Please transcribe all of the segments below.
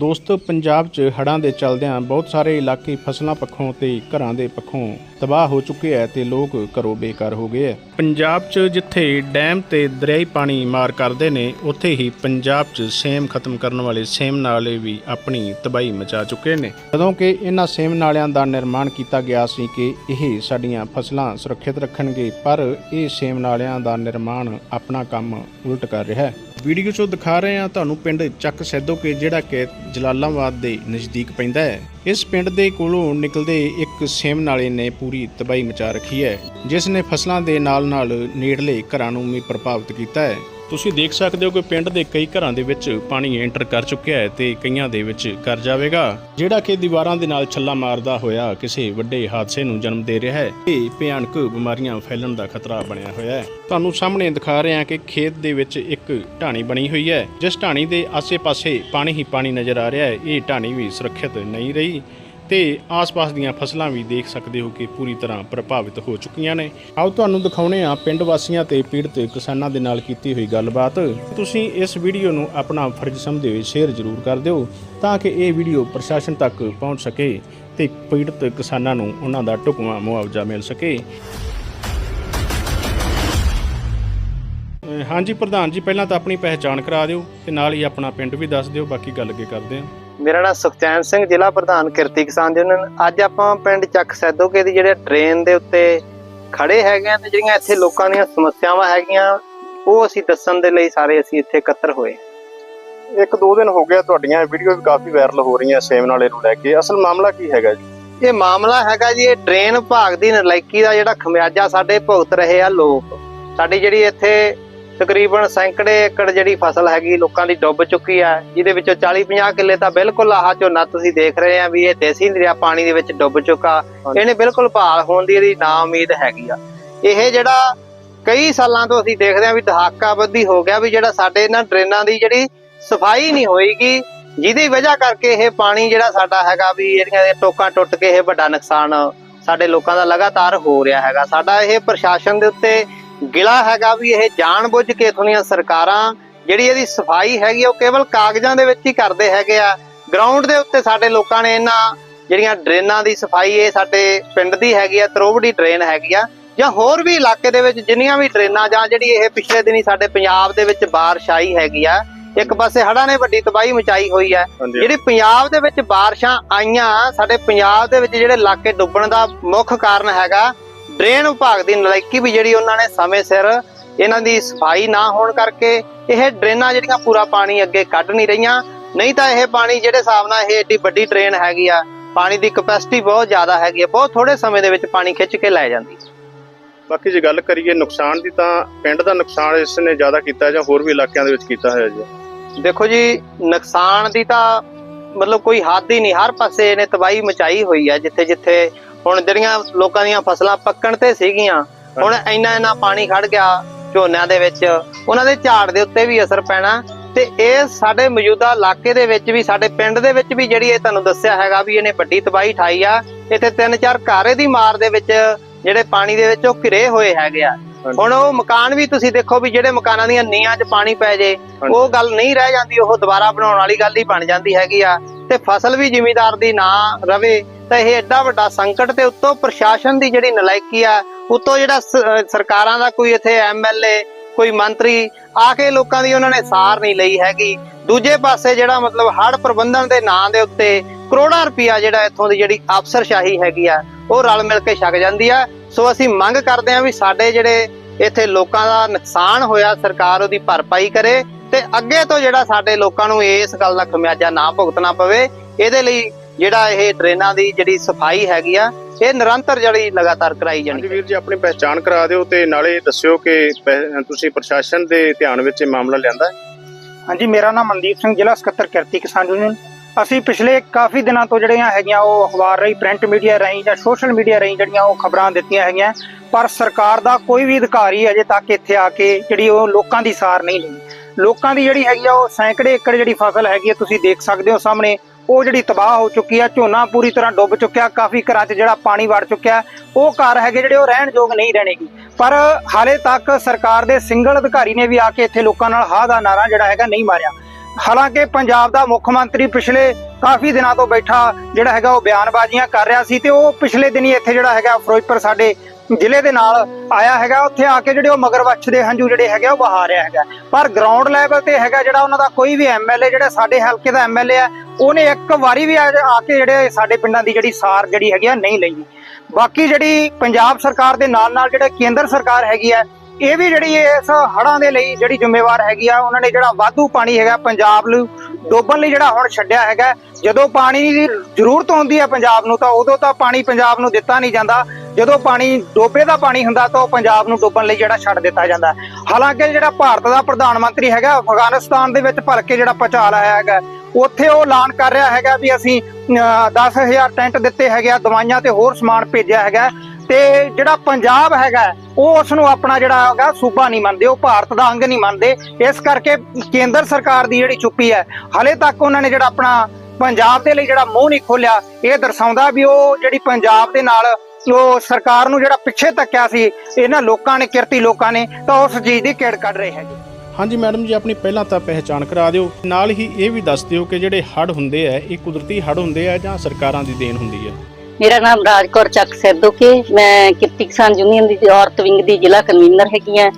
ਦੋਸਤੋ, ਪੰਜਾਬ 'ਚ ਹੜ੍ਹਾਂ ਦੇ ਚੱਲਦਿਆਂ ਬਹੁਤ ਸਾਰੇ ਇਲਾਕੇ ਫਸਲਾਂ ਪੱਖੋਂ ਤੇ ਘਰਾਂ ਦੇ ਪੱਖੋਂ ਤਬਾਹ ਹੋ ਚੁੱਕੇ ਐ ਤੇ ਲੋਕ ਘਰੋਂ ਬੇਕਾਰ ਹੋ ਗਏ ਐ। ਪੰਜਾਬ 'ਚ ਜਿੱਥੇ ਡੈਮ ਤੇ ਦਰਿਆਈ ਪਾਣੀ ਮਾਰ ਕਰਦੇ ਨੇ, ਉੱਥੇ ਹੀ ਪੰਜਾਬ 'ਚ ਸੇਮ ਖਤਮ ਕਰਨ ਵਾਲੇ ਸੇਮ ਨਾਲੇ ਵੀ ਆਪਣੀ ਤਬਾਹੀ ਮਚਾ ਚੁੱਕੇ ਨੇ। ਜਦੋਂ ਕਿ ਇਹਨਾਂ ਸੇਮ ਨਾਲਿਆਂ ਦਾ ਨਿਰਮਾਣ ਕੀਤਾ ਗਿਆ ਸੀ ਕਿ ਇਹ ਸਾਡੀਆਂ ਫਸਲਾਂ ਸੁਰੱਖਿਅਤ ਰੱਖਣਗੇ, ਪਰ ਇਹ ਸੇਮ ਨਾਲਿਆਂ ਦਾ ਨਿਰਮਾਣ ਆਪਣਾ ਕੰਮ ਉਲਟ ਕਰ ਰਿਹਾ ਹੈ ਵੀਡੀਓ 'ਚੋਂ ਦਿਖਾ ਰਹੇ ਹਾਂ, ਤੁਹਾਨੂੰ ਪਿੰਡ ਚੱਕ ਸੈਦੋਕੇ ਜਿਹੜਾ ਕਿ ਜਲਾਲਾਬਾਦ ਦੇ ਨਜ਼ਦੀਕ ਪੈਂਦਾ ਹੈ। ਇਸ ਪਿੰਡ ਦੇ ਕੋਲੋਂ ਨਿਕਲਦੇ ਇੱਕ ਸੇਮ ਨਾਲੇ ਨੇ ਪੂਰੀ ਤਬਾਹੀ ਮਚਾ ਰੱਖੀ ਹੈ, ਜਿਸ ਨੇ ਫਸਲਾਂ ਦੇ ਨਾਲ-ਨਾਲ ਨੇੜਲੇ ਘਰਾਂ ਨੂੰ ਵੀ ਪ੍ਰਭਾਵਿਤ ਕੀਤਾ ਹੈ। ਤੁਸੀਂ ਦੇਖ ਸਕਦੇ ਹੋ ਕਿ ਪਿੰਡ ਦੇ ਕਈ ਘਰਾਂ ਦੇ ਵਿੱਚ ਪਾਣੀ ਐਂਟਰ ਕਰ ਚੁੱਕਿਆ ਹੈ ਤੇ ਕਈਆਂ ਦੇ ਵਿੱਚ ਕਰ ਜਾਵੇਗਾ। ਜਿਹੜਾ ਕਿ ਦੀਵਾਰਾਂ ਦੇ ਨਾਲ ਛੱਲਾ ਮਾਰਦਾ ਹੋਇਆ ਕਿਸੇ ਵੱਡੇ ਹਾਦਸੇ ਨੂੰ ਜਨਮ ਦੇ ਰਿਹਾ ਹੈ ਤੇ ਭਿਆਨਕ ਬਿਮਾਰੀਆਂ ਫੈਲਣ ਦਾ ਖਤਰਾ ਬਣਿਆ ਹੋਇਆ ਹੈ। ਤੁਹਾਨੂੰ ਸਾਹਮਣੇ ਦਿਖਾ ਰਹੇ ਹਾਂ ਕਿ ਖੇਤ ਦੇ ਵਿੱਚ ਇੱਕ ਢਾਣੀ ਬਣੀ ਹੋਈ ਹੈ। ਜਿਸ ਢਾਣੀ ਦੇ ਆਸੇ-ਪਾਸੇ ਪਾਣੀ ਹੀ ਪਾਣੀ ਨਜ਼ਰ ਆ ਰਿਹਾ ਹੈ। ਇਹ ਢਾਣੀ ਵੀ ਸੁਰੱਖਿਅਤ ਨਹੀਂ ਰਹੀ। ਤੇ ਆਸ-ਪਾਸ ਦੀਆਂ ਫਸਲਾਂ ਵੀ ਦੇਖ ਸਕਦੇ ਹੋ ਕਿ ਪੂਰੀ ਤਰ੍ਹਾਂ ਪ੍ਰਭਾਵਿਤ ਹੋ ਚੁੱਕੀਆਂ ਨੇ। ਆਓ ਤੁਹਾਨੂੰ ਦਿਖਾਉਣੇ ਆ ਪਿੰਡ ਵਾਸੀਆਂ ਤੇ ਪੀੜਤ ਕਿਸਾਨਾਂ ਦੇ ਨਾਲ ਕੀਤੀ ਹੋਈ ਗੱਲਬਾਤ। ਤੁਸੀਂ ਇਸ ਵੀਡੀਓ ਨੂੰ ਆਪਣਾ ਫਰਜ਼ ਸਮਝਦੇ ਹੋਏ ਸ਼ੇਅਰ ਜ਼ਰੂਰ ਕਰ ਦਿਓ ਤਾਂ ਕਿ ਇਹ ਵੀਡੀਓ ਪ੍ਰਸ਼ਾਸਨ ਤੱਕ ਪਹੁੰਚ ਸਕੇ ਤੇ ਪੀੜਤ ਕਿਸਾਨਾਂ ਨੂੰ ਉਹਨਾਂ ਦਾ ਢੁਕਵਾਂ ਮੁਆਵਜ਼ਾ ਮਿਲ ਸਕੇ। ਹਾਂਜੀ, ਪ੍ਰਧਾਨ ਜੀ, ਪਹਿਲਾਂ ਤਾਂ ਆਪਣੀ ਪਹਿਚਾਣ ਕਰਾ ਦਿਓ ਤੇ ਨਾਲ ਹੀ ਆਪਣਾ ਪਿੰਡ ਵੀ ਦੱਸ ਦਿਓ, ਬਾਕੀ ਗੱਲ ਅੱਗੇ ਕਰਦੇ ਹਾਂ। ਮੇਰਾ ਨਾਮ ਸੁਖਚੈਨ ਸਿੰਘ ਜ਼ਿਲ੍ਹਾ ਪ੍ਰਧਾਨ ਕਿਰਤੀ ਕਿਸਾਨ ਯੂਨੀਅਨ ਅੱਜ ਆਪਾਂ ਪਿੰਡ ਚੱਕ ਸੈਦੋਕੇ ਦੀ ਜਿਹੜੇ ਟ੍ਰੇਨ ਦੇ ਉੱਤੇ ਖੜੇ ਹੈਗੇ ਆ ਤੇ ਜਿਹੜੀਆਂ ਇੱਥੇ ਲੋਕਾਂ ਦੀਆਂ ਸਮੱਸਿਆਵਾਂ ਹੈਗੀਆਂ ਉਹ ਅਸੀਂ ਦੱਸਣ ਦੇ ਲਈ ਸਾਰੇ ਅਸੀਂ ਇੱਥੇ ਇਕੱਤਰ ਹੋਏ ਇੱਕ ਦੋ ਦਿਨ ਹੋ ਗਿਆ ਤੁਹਾਡੀਆਂ ਵੀਡੀਓ ਵੀ ਕਾਫੀ ਵਾਇਰਲ ਹੋ ਰਹੀਆਂ ਸੇਮ ਨਾਲੇ ਨੂੰ ਲੈ ਕੇ। ਅਸਲ ਮਾਮਲਾ ਕੀ ਹੈਗਾ ਜੀ? ਇਹ ਮਾਮਲਾ ਹੈਗਾ ਜੀ ਇਹ ਟ੍ਰੇਨ ਵਿਭਾਗ ਦੀ ਨਲਾਇਕੀ ਦਾ ਜਿਹੜਾ ਖਮਿਆਜਾ ਸਾਡੇ ਭੁਗਤ ਰਹੇ ਆ ਲੋਕ। ਸਾਡੀ ਜਿਹੜੀ ਇੱਥੇ ਤਕਰੀਬਨ ਸੈਂਕੜੇ ਏਕੜ ਜਿਹੜੀ ਫਸਲ ਹੈਗੀ ਲੋਕਾਂ ਦੀ ਡੁੱਬ ਚੁੱਕੀ ਆ ਜਿਹਦੇ ਵਿੱਚੋਂ 40 50 ਕਿੱਲੇ ਤਾਂ ਬਿਲਕੁਲ ਆਹ ਝੋਨਾ ਤੁਸੀਂ ਦੇਖ ਰਹੇ ਆ ਵੀ ਇਹ ਦੇਸੀ ਦਰਿਆ ਪਾਣੀ ਦੇ ਵਿੱਚ ਡੁੱਬ ਚੁੱਕਾ। ਇਹਨੇ ਬਿਲਕੁਲ ਭਾਲ ਹੋਣ ਦੀ ਇਹਦੀ ਨਾ ਉਮੀਦ ਹੈਗੀ ਆ। ਇਹ ਜਿਹੜਾ ਕਈ ਸਾਲਾਂ ਤੋਂ ਅਸੀਂ ਦੇਖਦੇ ਆ ਵੀ ਦਹਾਕਾ ਬੱਧੀ ਹੋ ਗਿਆ ਵੀ ਜਿਹੜਾ ਸਾਡੇ ਇਹਨਾਂ ਡਰੇਨਾਂ ਦੀ ਜਿਹੜੀ ਸਫ਼ਾਈ ਨਹੀਂ ਹੋਏਗੀ ਜਿਹਦੀ ਵਜ੍ਹਾ ਕਰਕੇ ਇਹ ਪਾਣੀ ਜਿਹੜਾ ਸਾਡਾ ਹੈਗਾ ਵੀ ਜਿਹੜੀਆਂ ਇਹ ਟੋਕਾਂ ਟੁੱਟ ਕੇ ਇਹ ਵੱਡਾ ਨੁਕਸਾਨ ਸਾਡੇ ਲੋਕਾਂ ਦਾ ਲਗਾਤਾਰ ਹੋ ਰਿਹਾ ਹੈਗਾ। ਸਾਡਾ ਇਹ ਪ੍ਰਸ਼ਾਸਨ ਦੇ ਉੱਤੇ ਗਿਲਾ ਹੈਗਾ ਵੀ ਇਹ ਜਾਣਬੁੱਝ ਕੇ ਇਥੋਂ ਦੀਆਂ ਸਰਕਾਰਾਂ ਜਿਹੜੀ ਇਹਦੀ ਸਫ਼ਾਈ ਹੈਗੀ ਉਹ ਕੇਵਲ ਕਾਗਜ਼ਾਂ ਦੇ ਵਿੱਚ ਹੀ ਕਰਦੇ ਹੈਗੇ ਆ। ਗਰਾਊਂਡ ਦੇ ਉੱਤੇ ਸਾਡੇ ਲੋਕਾਂ ਨੇ ਇਹਨਾਂ ਜਿਹੜੀਆਂ ਡਰੇਨਾਂ ਦੀ ਸਫ਼ਾਈ ਇਹ ਸਾਡੇ ਪਿੰਡ ਦੀ ਹੈਗੀ ਆ ਤਰੋਬੜੀ ਡਰੇਨ ਹੈਗੀ ਆ ਜਾਂ ਹੋਰ ਵੀ ਇਲਾਕੇ ਦੇ ਵਿੱਚ ਜਿੰਨੀਆਂ ਵੀ ਡਰੇਨਾਂ ਜਾਂ ਜਿਹੜੀ ਇਹ ਪਿਛਲੇ ਦਿਨੀ ਸਾਡੇ ਪੰਜਾਬ ਦੇ ਵਿੱਚ ਬਾਰਿਸ਼ ਆਈ ਹੈਗੀ ਆ ਇੱਕ ਪਾਸੇ ਹੜ੍ਹਾਂ ਨੇ ਵੱਡੀ ਤਬਾਹੀ ਮਚਾਈ ਹੋਈ ਹੈ ਜਿਹੜੀ ਪੰਜਾਬ ਦੇ ਵਿੱਚ ਬਾਰਿਸ਼ਾਂ ਆਈਆਂ ਸਾਡੇ ਪੰਜਾਬ ਦੇ ਵਿੱਚ ਜਿਹੜੇ ਇਲਾਕੇ ਡੁੱਬਣ ਦਾ ਮੁੱਖ ਕਾਰਨ ਹੈਗਾ ਡਰੇਨ ਵਿਭਾਗ ਦੀ ਨਲਾਇਕੀ ਵੀ ਜਿਹੜੀ ਉਹਨਾਂ ਨੇ ਸਮੇਂ ਸਿਰ ਇਹਨਾਂ ਦੀ ਸਫ਼ਾਈ ਨਾ ਹੋਣ ਕਰਕੇ ਇਹ ਡਰੇਨਾਂ ਜਿਹੜੀਆਂ ਪੂਰਾ ਪਾਣੀ ਅੱਗੇ ਕੱਢ ਨਹੀਂ ਰਹੀਆਂ। ਨਹੀਂ ਤਾਂ ਇਹ ਪਾਣੀ ਜਿਹੜੇ ਹਿਸਾਬ ਨਾਲ ਇਹ ਏਡੀ ਵੱਡੀ ਟ੍ਰੇਨ ਹੈਗੀ ਆ ਪਾਣੀ ਦੀ ਕਪੈਸਿਟੀ ਬਹੁਤ ਜ਼ਿਆਦਾ ਹੈਗੀ ਆ ਬਹੁਤ ਥੋੜੇ ਸਮੇਂ ਦੇ ਵਿੱਚ ਪਾਣੀ ਖਿੱਚ ਕੇ ਲੈ ਜਾਂਦੀ। ਬਾਕੀ ਜੇ ਗੱਲ ਕਰੀਏ ਨੁਕਸਾਨ ਦੀ ਤਾਂ ਪਿੰਡ ਦਾ ਨੁਕਸਾਨ ਇਸ ਨੇ ਜ਼ਿਆਦਾ ਕੀਤਾ ਜਾਂ ਹੋਰ ਵੀ ਇਲਾਕਿਆਂ ਦੇ ਵਿੱਚ ਕੀਤਾ ਹੋਇਆ ਜੀ? ਦੇਖੋ ਜੀ ਨੁਕਸਾਨ ਦੀ ਤਾਂ ਮਤਲਬ ਕੋਈ ਹੱਦ ਹੀ ਨਹੀਂ ਹਰ ਪਾਸੇ ਇਹਨੇ ਤਬਾਹੀ ਮਚਾਈ ਹੋਈ ਹੈ ਜਿੱਥੇ ਜਿੱਥੇ ਹੁਣ ਜਿਹੜੀਆਂ ਲੋਕਾਂ ਦੀਆਂ ਫਸਲਾਂ ਪੱਕਣ ਤੇ ਸੀਗੀਆਂ ਹੁਣ ਇੰਨਾ ਇੰਨਾ ਪਾਣੀ ਖੜ ਗਿਆ ਝੋਨਿਆਂ ਦੇ ਵਿੱਚ ਉਹਨਾਂ ਦੇ ਝਾੜ ਦੇ ਉੱਤੇ ਵੀ ਅਸਰ ਪੈਣਾ ਤੇ ਇਹ ਸਾਡੇ ਮੌਜੂਦਾ ਇਲਾਕੇ ਦੇ ਵਿੱਚ ਵੀ ਸਾਡੇ ਪਿੰਡ ਦੇ ਵਿੱਚ ਵੀ ਜਿਹੜੀ ਇਹ ਤੁਹਾਨੂੰ ਦੱਸਿਆ ਹੈਗਾ ਵੀ ਇਹਨੇ ਵੱਡੀ ਤਬਾਹੀ ਠਾਈ ਆ ਇੱਥੇ ਤਿੰਨ ਚਾਰ ਘਾਰੇ ਦੀ ਮਾਰ ਦੇ ਵਿੱਚ ਜਿਹੜੇ ਪਾਣੀ ਦੇ ਵਿੱਚ ਉਹ ਘਿਰੇ ਹੋਏ ਹੈਗੇ ਆ। ਹੁਣ ਉਹ ਮਕਾਨ ਵੀ ਤੁਸੀਂ ਦੇਖੋ ਵੀ ਜਿਹੜੇ ਮਕਾਨਾਂ ਦੀਆਂ ਨੀਆਂ 'ਚ ਪਾਣੀ ਪੈ ਜੇ ਉਹ ਗੱਲ ਨਹੀਂ ਰਹਿ ਜਾਂਦੀ ਉਹ ਦੁਬਾਰਾ ਬਣਾਉਣ ਵਾਲੀ ਗੱਲ ਹੀ ਬਣ ਜਾਂਦੀ ਹੈਗੀ ਆ ਤੇ ਫਸਲ ਵੀ ਜ਼ਿਮੀਦਾਰ ਦੀ ਨਾ ਰਵੇ ਤਾਂ ਇਹ ਐਡਾ ਵੱਡਾ ਸੰਕਟ ਤੇ ਉੱਤੋਂ ਪ੍ਰਸ਼ਾਸਨ ਦੀ ਜਿਹੜੀ ਨਲਾਇਕੀ ਆ, ਉੱਤੋਂ ਜਿਹੜਾ ਸਰਕਾਰਾਂ ਦਾ ਕੋਈ ਇੱਥੇ ਐਮਐਲਏ ਕੋਈ ਮੰਤਰੀ ਆ ਕੇ ਲੋਕਾਂ ਦੀ ਉਹਨਾਂ ਨੇ ਸਾਰ ਨਹੀਂ ਲਈ ਹੈਗੀ। ਦੂਜੇ ਪਾਸੇ ਜਿਹੜਾ ਮਤਲਬ ਹੜ੍ਹ ਪ੍ਰਬੰਧਨ ਦੇ ਨਾਂ ਦੇ ਉੱਤੇ ਕਰੋੜਾਂ ਰੁਪਇਆ ਜਿਹੜਾ ਇੱਥੋਂ ਦੀ ਜਿਹੜੀ ਅਫਸਰਸ਼ਾਹੀ ਹੈਗੀ ਆ, ਉਹ ਰਲ ਮਿਲ ਕੇ ਛਕ ਜਾਂਦੀ ਆ। ਸੋ ਅਸੀਂ ਮੰਗ ਕਰਦੇ ਹਾਂ ਵੀ ਸਾਡੇ ਜਿਹੜੇ ਇੱਥੇ ਲੋਕਾਂ ਦਾ ਨੁਕਸਾਨ ਹੋਇਆ, ਸਰਕਾਰ ਉਹਦੀ ਭਰਪਾਈ ਕਰੇ ਤੇ ਅੱਗੇ ਤੋਂ ਜਿਹੜਾ ਸਾਡੇ ਲੋਕਾਂ ਨੂੰ ਇਸ ਗੱਲ ਦਾ ਖਮਿਆਜਾ ਨਾ ਭੁਗਤਣਾ ਪਵੇ, ਇਹਦੇ ਲਈ ਜਿਹੜਾ ਇਹ ਟ੍ਰੇਨਾਂ ਦੀ ਜਿਹੜੀ ਸਫ਼ਾਈ ਹੈਗੀ ਆ ਇਹ ਨਿਰੰਤਰ ਜਿਹੜੀ ਲਗਾਤਾਰ ਕਰਾਈ ਜਾਣੀ ਹਾਂਜੀ ਵੀਰ ਜੀ ਆਪਣੀ ਪਹਿਚਾਣ ਕਰਾ ਦਿਓ ਤੇ ਨਾਲੇ ਦੱਸਿਓ ਕਿ ਪਹਿ- ਤੁਸੀਂ ਪ੍ਰਸ਼ਾਸਨ ਦੇ ਧਿਆਨ ਵਿੱਚ ਇਹ ਮਾਮਲਾ ਲਿਆਂਦਾ ਹੈ। ਹਾਂਜੀ ਮੇਰਾ ਨਾਮ ਮਨਦੀਪ ਸਿੰਘ ਜ਼ਿਲ੍ਹਾ ਸਕੱਤਰ ਕਿਰਤੀ ਕਿਸਾਨ ਯੂਨੀਅਨ। ਅਸੀਂ ਪਿਛਲੇ ਕਾਫੀ ਦਿਨਾਂ ਤੋਂ ਜਿਹੜੀਆਂ ਹੈਗੀਆਂ ਉਹ ਅਖਬਾਰ ਰਾਹੀਂ ਪ੍ਰਿੰਟ ਮੀਡੀਆ ਰਾਹੀਂ ਜਾਂ ਸੋਸ਼ਲ ਮੀਡੀਆ ਰਾਹੀਂ ਜਿਹੜੀਆਂ ਉਹ ਖਬਰਾਂ ਦਿੱਤੀਆਂ ਹੈਗੀਆਂ ਪਰ ਸਰਕਾਰ ਦਾ ਕੋਈ ਵੀ ਅਧਿਕਾਰੀ ਅਜੇ ਤੱਕ ਇੱਥੇ ਆ ਕੇ ਜਿਹੜੀ ਉਹ ਲੋਕਾਂ ਦੀ ਸਾਰ ਨਹੀਂ ਲਈ। ਲੋਕਾਂ ਦੀ ਜਿਹੜੀ ਹੈਗੀ ਆ ਉਹ ਸੈਂਕੜੇ ਏਕੜ ਜਿਹੜੀ ਫਸਲ ਹੈਗੀ ਆ ਤੁਸੀਂ ਦੇਖ ਸਕਦੇ ਹੋ ਸਾਹਮਣੇ। ਉਹ ਜਿਹੜੀ ਤਬਾਹ ਹੋ ਚੁੱਕੀ ਹੈ ਝੋਨਾ ਪੂਰੀ ਤਰ੍ਹਾਂ ਡੁੱਬ ਚੁੱਕਿਆ, ਕਾਫੀ ਘਰਾਂ 'ਚ ਜਿਹੜਾ ਪਾਣੀ ਵੜ ਚੁੱਕਿਆ, ਉਹ ਘਰ ਹੈਗੇ ਜਿਹੜੇ ਉਹ ਰਹਿਣ ਯੋਗ ਨਹੀਂ ਰਹਿਣੇਗੀ। ਪਰ ਹਾਲੇ ਤੱਕ ਸਰਕਾਰ ਦੇ ਸਿੰਗਲ ਅਧਿਕਾਰੀ ਨੇ ਵੀ ਆ ਕੇ ਇੱਥੇ ਲੋਕਾਂ ਨਾਲ ਹਾਂ ਦਾ ਨਾਰਾ ਜਿਹੜਾ ਹੈਗਾ ਨਹੀਂ ਮਾਰਿਆ। ਹਾਲਾਂਕਿ ਪੰਜਾਬ ਦਾ ਮੁੱਖ ਮੰਤਰੀ ਪਿਛਲੇ ਕਾਫੀ ਦਿਨਾਂ ਤੋਂ ਬੈਠਾ ਜਿਹੜਾ ਹੈਗਾ ਉਹ ਬਿਆਨਬਾਜ਼ੀਆਂ ਕਰ ਰਿਹਾ ਸੀ ਤੇ ਉਹ ਪਿਛਲੇ ਦਿਨੀ ਇੱਥੇ ਜਿਹੜਾ ਹੈਗਾ ਫਿਰੋਜ਼ਪੁਰ ਸਾਡੇ ਜ਼ਿਲ੍ਹੇ ਦੇ ਨਾਲ ਆਇਆ ਹੈਗਾ। ਉੱਥੇ ਆ ਕੇ ਜਿਹੜੇ ਉਹ ਮਗਰਮੱਛ ਦੇ ਹੰਝੂ ਜਿਹੜੇ ਹੈਗੇ ਉਹ ਬਹਾ ਰਿਹਾ ਹੈਗਾ। ਪਰ ਗਰਾਊਂਡ ਲੈਵਲ ਤੇ ਹੈਗਾ ਜਿਹੜਾ ਉਹਨਾਂ ਦਾ ਕੋਈ ਵੀ ਐਮਐਲਏ ਜਿਹੜਾ ਸਾਡੇ ਹਲਕੇ ਦਾ ਐਮਐਲਏ ਹੈ ਉਹਨੇ ਇੱਕ ਵਾਰੀ ਵੀ ਆ ਕੇ ਜਿਹੜੇ ਸਾਡੇ ਪਿੰਡਾਂ ਦੀ ਜਿਹੜੀ ਸਾਰ ਜਿਹੜੀ ਹੈਗੀ ਆ ਨਹੀਂ ਲਈ। ਬਾਕੀ ਜਿਹੜੀ ਪੰਜਾਬ ਸਰਕਾਰ ਦੇ ਨਾਲ ਨਾਲ ਜਿਹੜਾ ਕੇਂਦਰ ਸਰਕਾਰ ਹੈਗੀ ਆ, ਇਹ ਵੀ ਜਿਹੜੀ ਇਸ ਹੜ੍ਹਾਂ ਦੇ ਲਈ ਜਿਹੜੀ ਜ਼ਿੰਮੇਵਾਰ ਹੈਗੀ ਆ, ਉਹਨਾਂ ਨੇ ਜਿਹੜਾ ਵਾਧੂ ਪਾਣੀ ਹੈਗਾ ਪੰਜਾਬ ਨੂੰ ਡੋਬਣ ਲਈ ਜਿਹੜਾ ਹੁਣ ਛੱਡਿਆ ਹੈਗਾ। ਜਦੋਂ ਪਾਣੀ ਦੀ ਜ਼ਰੂਰਤ ਹੁੰਦੀ ਹੈ ਪੰਜਾਬ ਨੂੰ ਤਾਂ ਉਦੋਂ ਤਾਂ ਪਾਣੀ ਪੰਜਾਬ ਨੂੰ ਦਿੱਤਾ ਨਹੀਂ ਜਾਂਦਾ। ਜਦੋਂ ਪਾਣੀ ਡੋਬੇ ਦਾ ਪਾਣੀ ਹੁੰਦਾ ਤਾਂ ਉਹ ਪੰਜਾਬ ਨੂੰ ਡੋਬਣ ਲਈ ਜਿਹੜਾ ਛੱਡ ਦਿੱਤਾ ਜਾਂਦਾ। ਹਾਲਾਂਕਿ ਜਿਹੜਾ ਭਾਰਤ ਦਾ ਪ੍ਰਧਾਨ ਮੰਤਰੀ ਹੈਗਾ, ਅਫਗਾਨਿਸਤਾਨ ਦੇ ਵਿੱਚ ਭਲਕੇ ਜਿਹੜਾ ਪਹੁੰਚਾ ਲਾਇਆ ਹੈਗਾ। ਉੱਥੇ ਉਹ ਐਲਾਨ ਕਰ ਰਿਹਾ ਹੈਗਾ ਵੀ ਅਸੀਂ ਅਹ, 10000 ਟੈਂਟ ਦਿੱਤੇ ਹੈਗੇ ਆ ਦਵਾਈਆਂ ਤੇ ਹੋਰ ਸਮਾਨ ਭੇਜਿਆ ਹੈਗਾ ਤੇ ਜਿਹੜਾ ਪੰਜਾਬ ਹੈਗਾ ਉਹ ਉਸ ਨੂੰ ਆਪਣਾ ਜਿਹੜਾ ਹੈਗਾ ਸੂਬਾ ਨਹੀਂ ਮੰਨਦੇ ਉਹ ਭਾਰਤ ਦਾ ਅੰਗ ਨਹੀਂ ਮੰਨਦੇ। ਇਸ ਕਰਕੇ ਕੇਂਦਰ ਸਰਕਾਰ ਦੀ ਜਿਹੜੀ ਚੁੱਪੀ ਹੈ ਹਲੇ ਤੱਕ ਉਹਨਾਂ ਨੇ ਜਿਹੜਾ ਆਪਣਾ ਪੰਜਾਬ ਦੇ ਲਈ ਜਿਹੜਾ ਮੂੰਹ ਨਹੀਂ ਖੋਲਿਆ ਇਹ ਦਰਸਾਉਂਦਾ ਵੀ ਉਹ ਜਿਹੜੀ ਪੰਜਾਬ ਦੇ ਨਾਲ ਉਹ ਸਰਕਾਰ ਨੂੰ ਜਿਹੜਾ ਪਿੱਛੇ ਤੱਕਿਆ ਸੀ ਇਹਨਾਂ ਲੋਕਾਂ ਨੇ ਕਿਰਤੀ ਲੋਕਾਂ ਨੇ ਤਾਂ ਉਸ ਚੀਜ਼ ਦੀ ਕਿੜ ਕੱਢ ਰਹੇ ਹੈਗੇ। ਹਾਂਜੀ ਮੈਡਮ ਜੀ ਆਪਣੀ ਪਹਿਲਾਂ ਤਾਂ ਪਹਿਚਾਣ ਕਰਾ ਦਿਓ। ਨਾਲ ਹੀ ਇਹ ਵੀ ਦੱਸ ਦਿਓ ਕਿ ਜਿਹੜੇ ਹੜ੍ਹ ਹੁੰਦੇ ਆ ਇਹ ਕੁਦਰਤੀ ਹੜ੍ਹ ਹੁੰਦੇ ਆ ਜਾਂ ਸਰਕਾਰਾਂ ਦੀ ਦੇਣ ਹੁੰਦੀ ਹੈ ਮੇਰਾ ਨਾਮ ਰਾਜਕੌਰ ਚੱਕ ਸਿਰਦੂਕੇ ਮੈਂ ਕਿਰਤੀ ਕਿਸਾਨ ਯੂਨੀਅਨ ਦੀ ਔਰਤ ਵਿੰਗ ਦੀ ਜ਼ਿਲ੍ਹਾ ਕਨਵੀਨਰ ਹੈਗੀ ਆ।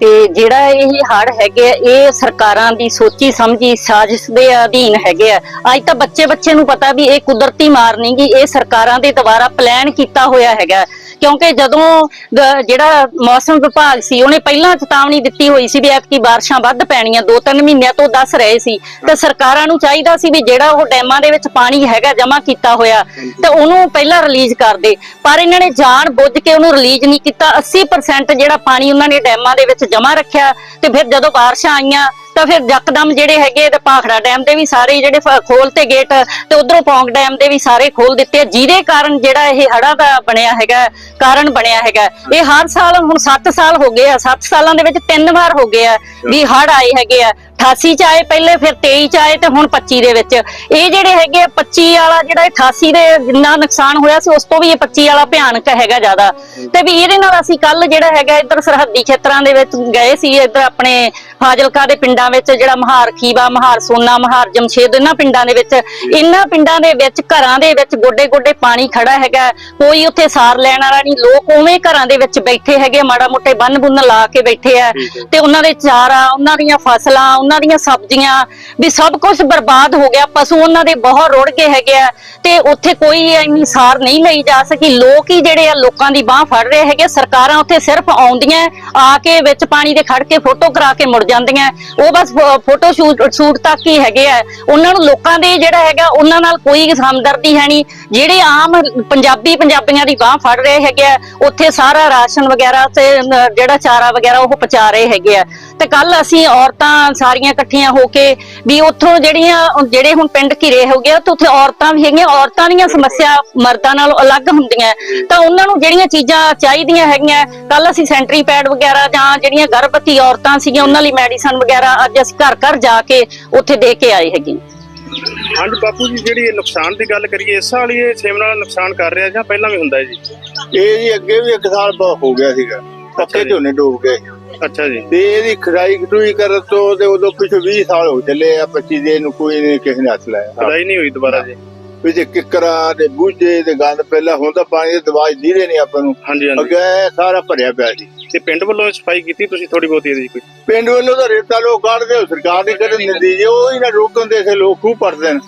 ਤੇ ਜਿਹੜਾ ਇਹ ਹੜ ਹੈਗੇ ਆ, ਇਹ ਸਰਕਾਰਾਂ ਦੀ ਸੋਚੀ ਸਮਝੀ ਸਾਜ਼ਿਸ਼ ਦੇ ਅਧੀਨ ਹੈਗੇ ਆ। ਅੱਜ ਤਾਂ ਬੱਚੇ ਬੱਚੇ ਨੂੰ ਪਤਾ ਵੀ ਇਹ ਕੁਦਰਤੀ ਮਾਰ ਨਹੀਂ ਗੀ ਇਹ ਸਰਕਾਰਾਂ ਦੇ ਦੁਆਰਾ ਪਲਾਨ ਕੀਤਾ ਹੋਇਆ ਹੈਗਾ। ਕਿਉਂਕਿ ਜਦੋਂ ਗ- ਜਿਹੜਾ ਮੌਸਮ ਵਿਭਾਗ ਸੀ, ਉਹਨੇ ਪਹਿਲਾਂ ਚੇਤਾਵਨੀ ਦਿੱਤੀ ਹੋਈ ਸੀ ਵੀ ਐਤਕੀ ਬਾਰਿਸ਼ਾਂ ਵੱਧ ਪੈਣੀਆਂ ਦੋ ਤਿੰਨ ਮਹੀਨਿਆਂ ਤੋਂ ਦੱਸ ਰਹੇ ਸੀ। ਤੇ ਸਰਕਾਰਾਂ ਨੂੰ ਚਾਹੀਦਾ ਸੀ ਵੀ ਜਿਹੜਾ ਉਹ ਡੈਮਾਂ ਦੇ ਵਿੱਚ ਪਾਣੀ ਹੈਗਾ, ਜਮ੍ਹਾਂ ਕੀਤਾ ਹੋਇਆ, ਤੇ ਉਹਨੂੰ ਪਹਿਲਾਂ ਰਿਲੀਜ਼ ਕਰ ਦੇ। ਪਰ ਇਹਨਾਂ ਨੇ ਜਾਣ ਬੁੱਝ ਕੇ ਉਹਨੂੰ ਰਿਲੀਜ਼ ਨਹੀਂ ਕੀਤਾ। 80% ਜਿਹੜਾ ਪਾਣੀ ਉਹਨਾਂ ਨੇ ਡੈਮਾਂ ਦੇ ਵਿੱਚ ਜਮ੍ਹਾਂ ਰੱਖਿਆ, ਤੇ ਫਿਰ ਜਦੋਂ ਬਾਰਿਸ਼ਾਂ ਆਈਆਂ ਤਾਂ ਫਿਰ ਯਕਦਮ ਜਿਹੜੇ ਹੈਗੇ ਤੇ ਭਾਖੜਾ ਡੈਮ ਦੇ ਵੀ ਸਾਰੇ ਜਿਹੜੇ ਖੋਲ ਤੇ ਗੇਟ ਤੇ ਉਧਰੋਂ ਪੌਂਗ ਡੈਮ ਦੇ ਵੀ ਸਾਰੇ ਖੋਲ ਦਿੱਤੇ ਆ, ਜਿਹਦੇ ਕਾਰਨ ਜਿਹੜਾ ਇਹ ਹੜਾ ਦਾ ਬਣਿਆ ਹੈਗਾ ਕਾਰਨ ਬਣਿਆ ਹੈਗਾ। ਇਹ ਹਰ ਸਾਲ ਹੁਣ 7 ਸਾਲ ਹੋ ਗਏ ਆ 7 ਸਾਲਾਂ ਦੇ ਵਿੱਚ ਤਿੰਨ ਵਾਰ ਹੋ ਗਏ ਆ ਵੀ ਹੜ ਆਏ ਹੈਗੇ ਆ। 88 ਚ ਆਏ ਪਹਿਲੇ ਫਿਰ 23 ਚ ਆਏ ਤੇ ਹੁਣ 25 ਦੇ ਵਿੱਚ। ਇਹ ਜਿਹੜੇ ਹੈਗੇ ਆ, 25 ਵਾਲਾ ਜਿਹੜਾ 88 ਦੇ ਜਿੰਨਾ ਨੁਕਸਾਨ ਹੋਇਆ ਸੀ ਉਸ ਤੋਂ ਵੀ ਇਹ 25 ਵਾਲਾ ਭਿਆਨਕ ਹੈਗਾ ਜ਼ਿਆਦਾ। ਤੇ ਵੀ ਇਹਦੇ ਨਾਲ ਅਸੀਂ ਕੱਲ ਜਿਹੜਾ ਹੈਗਾ ਇੱਧਰ ਸਰਹੱਦੀ ਖੇਤਰਾਂ ਦੇ ਵਿੱਚ ਗਏ ਸੀ ਇੱਧਰ ਆਪਣੇ ਫਾਜ਼ਿਲਕਾ ਦੇ ਪਿੰਡਾਂ ਵਿੱਚ ਜਿਹੜਾ ਮਹਾਰ ਖੀਵਾ ਮਹਾਰ ਸੋਨਾ ਮਹਾਰ ਜਮਸ਼ੇਦ ਇਹਨਾਂ ਪਿੰਡਾਂ ਦੇ ਵਿੱਚ। ਇਹਨਾਂ ਪਿੰਡਾਂ ਦੇ ਵਿੱਚ ਘਰਾਂ ਦੇ ਵਿੱਚ ਗੋਡੇ ਗੋਡੇ ਪਾਣੀ ਖੜਾ ਹੈਗਾ। ਕੋਈ ਉੱਥੇ ਸਾਰ ਲੈਣ ਵਾਲਾ ਨਹੀਂ। ਲੋਕ ਉਵੇਂ ਘਰਾਂ ਦੇ ਵਿੱਚ ਬੈਠੇ ਹੈਗੇ ਮਾੜਾ ਮੋਟੇ ਬੰਨ ਬੁੰਨ ਲਾ ਕੇ ਬੈਠੇ ਆ। ਤੇ ਉਹਨਾਂ ਦੇ ਚਾਰਾ ਉਹਨਾਂ ਦੀਆਂ ਫਸਲਾਂ ਉਹਨਾਂ ਦੀਆਂ ਸਬਜ਼ੀਆਂ, ਵੀ ਸਭ ਕੁਝ ਬਰਬਾਦ ਹੋ ਗਿਆ, ਪਸ਼ੂ ਉਹਨਾਂ ਦੇ ਬਹੁਤ ਰੁੜ ਗਏ ਹੈਗੇ ਆ ਤੇ ਉੱਥੇ ਕੋਈ ਇੰਨੀ ਸਾਰ ਨਹੀਂ ਲਈ ਜਾ ਸਕੀ। ਲੋਕ ਹੀ ਜਿਹੜੇ ਆ ਲੋਕਾਂ ਦੀ ਬਾਹ ਫੜ ਰਹੇ ਹੈਗੇ ਸਰਕਾਰਾਂ ਉੱਥੇ ਸਿਰਫ ਆਉਂਦੀਆਂ ਆ ਕੇ ਵਿੱਚ ਪਾਣੀ ਦੇ ਖੜ ਕੇ ਫੋਟੋ ਕਰਾ ਕੇ ਮੁੜ ਜਾਂਦੀਆਂ ਉਹ ਬਸ ਫੋਟੋ ਸ਼ੂਟ ਸ਼ੂਟ ਤੱਕ ਹੀ ਹੈਗੇ ਆ ਉਹਨਾਂ ਨੂੰ ਲੋਕਾਂ ਦੇ ਜਿਹੜਾ ਹੈਗਾ, ਉਹਨਾਂ ਨਾਲ ਕੋਈ ਹਮਦਰਦੀ ਹੈ ਨਹੀਂ। ਜਿਹੜੇ ਆਮ ਪੰਜਾਬੀ ਪੰਜਾਬੀਆਂ ਦੀ ਬਾਹ ਫੜ ਰਹੇ ਹੈਗੇ ਆ ਉੱਥੇ ਸਾਰਾ ਰਾਸ਼ਨ ਵਗੈਰਾ ਤੇ, ਜਿਹੜਾ ਚਾਰਾ ਵਗੈਰਾ ਉਹ ਪਹੁੰਚਾ ਰਹੇ ਹੈਗੇ ਆ ਤੇ ਕੱਲ ਅਸੀਂ ਔਰਤਾਂ ਸਾਰੀਆਂ ਇਕੱਠੀਆਂ ਹੋ ਕੇ ਵੀ ਉੱਥੋਂ ਜਿਹੜੀਆਂ ਜਿਹੜੇ ਹੁਣ ਪਿੰਡ ਘਿਰੇ ਹੋ ਗਏ ਤੇ ਉੱਥੇ ਔਰਤਾਂ ਵੀ ਹੈਗੀਆਂ ਔਰਤਾਂ ਦੀਆਂ ਸਮੱਸਿਆ ਮਰਦਾਂ ਨਾਲੋਂ ਅਲੱਗ ਹੁੰਦੀਆਂ। ਤਾਂ ਉਹਨਾਂ ਨੂੰ ਜਿਹੜੀਆਂ ਚੀਜ਼ਾਂ ਚਾਹੀਦੀਆਂ ਹੈਗੀਆਂ ਕੱਲ ਅਸੀਂ ਸੈਂਟਰੀ ਪੈਡ ਵਗੈਰਾ ਜਾਂ ਜਿਹੜੀਆਂ ਗਰਭਵਤੀ ਔਰਤਾਂ ਸੀਗੀਆਂ ਉਹਨਾਂ ਲਈ ਮੈਡੀਸਨ ਵਗੈਰਾ ਅੱਜ ਅਸੀਂ ਘਰ ਘਰ ਜਾ ਕੇ ਉੱਥੇ ਦੇ ਕੇ ਆਏ ਹੈਗੇ। ਹਾਂਜੀ ਬਾਪੂ ਜੀ ਜਿਹੜੀ ਇਹ ਨੁਕਸਾਨ ਦੀ ਗੱਲ ਕਰੀਏ ਇਸ ਸਾਲ ਇਹ ਸੇਮ ਨਾਲ ਨੁਕਸਾਨ ਕਰ ਰਿਹਾ ਜਾਂ ਪਹਿਲਾਂ ਵੀ ਹੁੰਦਾ ਹੈ ਜੀ? ਇਹ ਜੀ ਅੱਗੇ ਵੀ ਇੱਕ ਸਾਲ ਹੋ ਗਿਆ ਸੀਗਾ। ਪੱਕੇ। ਝੋਨੇ ਡੂਬ ਗਏ। ਅੱਛਾ ਜੀ। ਤੇ ਇਹਦੀ ਖਰਾਈ ਖਟੂਈ ਕਰਨ ਤੋਂ ਤੇ ਉਦੋਂ ਪਿਛੇ 20 ਸਾਲ ਹੋ ਚੱਲੇ ਆ 25 ਦੇ ਨੂੰ ਕੋਈ ਨਹੀਂ ਕਿਸੇ ਨੇ ਹੱਥ ਲਾਇਆ। ਲੜਾਈ ਨਹੀਂ ਹੋਈ ਦੁਬਾਰਾ ਜੀ। ਵਿੱਚ ਕਿੱਕਰਾਂ ਤੇ ਬੂਝੇ ਤੇ ਗੰਦ ਪਹਿਲਾਂ ਹੁਣ ਤਾਂ ਪਾਣੀ ਦੀ ਦਵਾਈ ਦੀਦੇ ਨਹੀਂ ਆਪਾਂ ਨੂੰ। ਹਾਂਜੀ ਹਾਂਜੀ। ਅੱਗੇ ਸਾਰਾ ਭਰਿਆ ਪਿਆ ਸੀ ਤੇ ਪਿੰਡ ਵੱਲੋਂ ਸਫ਼ਾਈ ਕੀਤੀ ਤੁਸੀਂ ਥੋੜੀ ਬਹੁਤੀ ਇਹਦੀ ਕੋਈ? ਪਿੰਡ ਵੱਲੋਂ ਤਾਂ ਰੇਤਾ ਲੋਕ ਕੱਢਦੇ ਹੋ ਸਰਕਾਰ ਨੇ ਕੱਢਣ ਦਿੰਦੀ ਜੇ ਉਹ ਹੀ ਨਾ ਰੋਕਣ ਦੇ ਸੇ ਲੋਕ ਖੂਹ ਪੜਦੇ ਨੇ।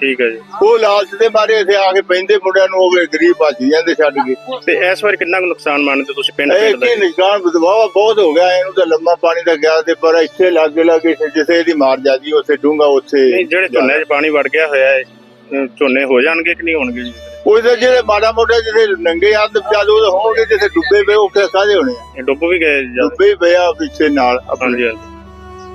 ਠੀਕ ਹੈ ਜੀ। ਉਹ ਲਾਲਚ ਦੇ ਮਾਰੇ ਇੱਥੇ ਆ ਕੇ ਪੈਂਦੇ ਮੁੰਡਿਆਂ ਨੂੰ ਉਹ ਗਰੀਬ ਭੱਜ ਜਾਂਦੇ ਛੱਡ ਕੇ। ਤੇ ਇਸ ਵਾਰ ਕਿੰਨਾ ਕੁ ਨੁਕਸਾਨ ਮੰਨਦੇ ਤੁਸੀਂ ਪਿੰਡ ਇਹ ਪਿੰਡ ਦਾ ਕੀ? ਨਿਸ਼ਾਨ ਬਦਵਾਵਾ ਬਹੁਤ ਹੋ ਗਿਆ ਇਹਨੂੰ ਤਾਂ ਲੰਮਾ ਪਾਣੀ ਦਾ ਗਿਆ ਤੇ ਪਰ ਇੱਥੇ ਲਾਗੇ ਲਾਗੇ ਜਿੱਥੇ ਇਹਦੀ ਮਾਰ ਜਾਂਦੀ ਉੱਥੇ ਡੂੰਗਾ ਉੱਥੇ ਨਹੀਂ ਜਿਹੜੇ ਝੋਨੇ 'ਚ ਪਾਣੀ ਵੜ ਗਿਆ ਹੋਇਆ ਹੈ ਅਹ ਝੋਨੇ ਹੋ ਜਾਣਗੇ ਕਿ ਨਹੀਂ ਹੋਣਗੇ ਜੀ? ਉਹਦੇ ਜਿਹੜੇ ਮਾੜਾ ਮੋਟਾ ਜਿਹਦੇ ਨੰਗੇ ਹੱਥ ਪਿਆਦੋ ਹੋਣਗੇ ਜਿੱਥੇ ਡੁੱਬੇ ਪਏ ਉਹ ਕਾਹਦੇ ਹੋਣੇ ਆ? ਇਹ ਡੁੱਬ ਵੀ ਗਏ ਜਾਂ ਡੁੱਬੇ ਪਿਆ ਪਿੱਛੇ ਨਾਲ ਆਪਣੇ। ਹਾਂਜੀ ਹਾਂਜੀ।